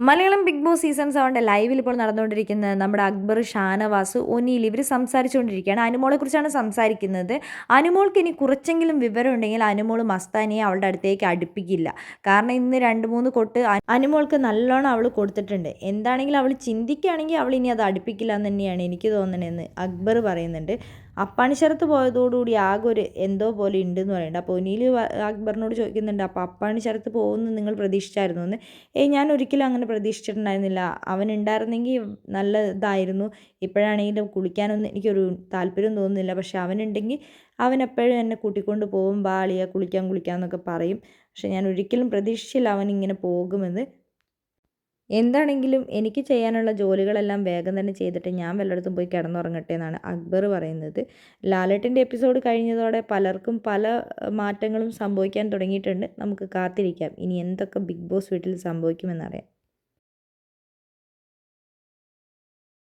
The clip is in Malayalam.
മലയാളം ബിഗ് ബോസ് സീസൺ സെവന്റെ ലൈവിൽ ഇപ്പോൾ നടന്നുകൊണ്ടിരിക്കുന്ന നമ്മുടെ അക്ബർ ഷാനവാസ് ഒനിയിൽ ഇവർ സംസാരിച്ചുകൊണ്ടിരിക്കുകയാണ്. അനുമോളെ കുറിച്ചാണ് സംസാരിക്കുന്നത്. അനുമോൾക്ക് ഇനി കുറച്ചെങ്കിലും വിവരം ഉണ്ടെങ്കിൽ അനുമോൾ മസ്താനിയെ അവളുടെ അടുത്തേക്ക് അടുപ്പിക്കില്ല. കാരണം ഇന്ന് രണ്ട് മൂന്ന് കൊട്ട് അനുമോൾക്ക് നല്ലോണം അവൾ കൊടുത്തിട്ടുണ്ട്. എന്താണെങ്കിലും അവൾ ചിന്തിക്കുകയാണെങ്കിൽ അവൾ ഇനി അത് അടുപ്പിക്കില്ല എന്ന് തന്നെയാണ് എനിക്ക് തോന്നണതെന്ന് അക്ബർ പറയുന്നുണ്ട്. അപ്പാണിശരത്ത് പോയതോടുകൂടി ആകെ ഒരു എന്തോ പോലെ ഉണ്ടെന്ന് പറയുന്നുണ്ട്. അപ്പോൾ ഒനിയിൽ അക്ബറിനോട് ചോദിക്കുന്നുണ്ട് അപ്പോൾ അപ്പാണിശരത്ത് പോകുമെന്ന് നിങ്ങൾ പ്രതീക്ഷിച്ചായിരുന്നു? എന്ന്. ഏയ് ഞാൻ ഒരിക്കലും അങ്ങനെ പ്രതീക്ഷിച്ചിട്ടുണ്ടായിരുന്നില്ല. അവൻ ഉണ്ടായിരുന്നെങ്കിൽ നല്ല ഇതായിരുന്നു. ഇപ്പോഴാണെങ്കിലും കുളിക്കാനൊന്നും എനിക്കൊരു താല്പര്യം തോന്നുന്നില്ല. പക്ഷെ അവനുണ്ടെങ്കിൽ അവൻ എപ്പോഴും എന്നെ കൂട്ടിക്കൊണ്ട് പോകും. ബാളിയ കുളിക്കാൻ കുളിക്കാൻ എന്നൊക്കെ പറയും. പക്ഷെ ഞാൻ ഒരിക്കലും പ്രതീക്ഷിച്ചില്ല അവൻ ഇങ്ങനെ പോകുമെന്ന്. എന്താണെങ്കിലും എനിക്ക് ചെയ്യാനുള്ള ജോലികളെല്ലാം വേഗം തന്നെ ചെയ്തിട്ട് ഞാൻ വല്ലയിടത്തും പോയി കിടന്നുറങ്ങട്ടെ എന്നാണ് അക്ബർ പറയുന്നത്. ലാലേട്ടന്റെ എപ്പിസോഡ് കഴിഞ്ഞതോടെ പലർക്കും പല മാറ്റങ്ങളും സംഭവിക്കാൻ തുടങ്ങിയിട്ടുണ്ട്. നമുക്ക് കാത്തിരിക്കാം. ഇനി എന്തൊക്കെ ബിഗ് ബോസ് വീട്ടിൽ സംഭവിക്കുമെന്നറിയാം